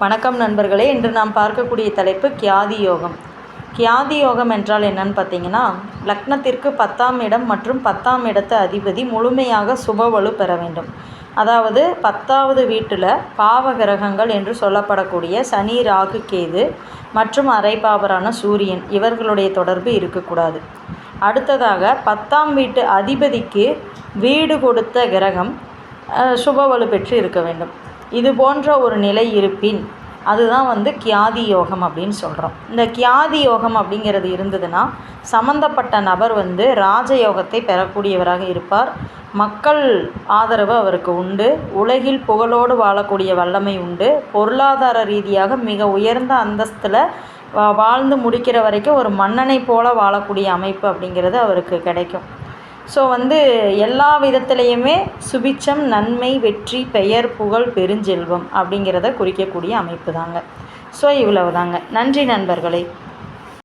வணக்கம் நண்பர்களே இன்று நாம் பார்க்கக்கூடிய தலைப்பு கியாதி யோகம். கியாதி யோகம் என்றால் என்னன்னு பார்த்தீங்கன்னா லக்னத்திற்கு பத்தாம் இடம் மற்றும் பத்தாம் இடத்து அதிபதி முழுமையாக சுபவலு பெற வேண்டும். அதாவது பத்தாவது வீட்டில் பாவ கிரகங்கள் என்று சொல்லப்படக்கூடிய சனி ராகு கேது மற்றும் அரைபாவரான சூரியன் இவர்களுடைய தொடர்பு இருக்கக்கூடாது. அடுத்ததாக பத்தாம் வீட்டு அதிபதிக்கு வீடு கொடுத்த கிரகம் சுபவலு பெற்று இருக்க வேண்டும். இது போன்ற ஒரு நிலை இருப்பின் அதுதான் வந்து கியாதி யோகம் அப்படின்னு சொல்கிறோம் இந்த கியாதி யோகம் அப்படிங்கிறது இருந்ததுன்னா சம்மந்தப்பட்ட நபர் வந்து ராஜயோகத்தை பெறக்கூடியவராக இருப்பார். மக்கள் ஆதரவு அவருக்கு உண்டு. உலகில் புகழோடு வாழக்கூடிய வல்லமை உண்டு. பொருளாதார ரீதியாக மிக உயர்ந்த அந்தஸ்தில் வா- வாழ்ந்து முடிக்கிற வரைக்கும் ஒரு மன்னனை போல வாழக்கூடிய அமைப்பு அப்படிங்கிறது அவருக்கு கிடைக்கும். ஸோ வந்து எல்லா விதத்துலேயுமே சுபிட்சம் நன்மை வெற்றி பெயர் புகழ் பெருஞ்செல்வம் அப்படிங்கிறத குறிக்கக்கூடிய அமைப்பு தாங்க ஸோ இவ்வளவு தாங்க நன்றி நண்பர்களே.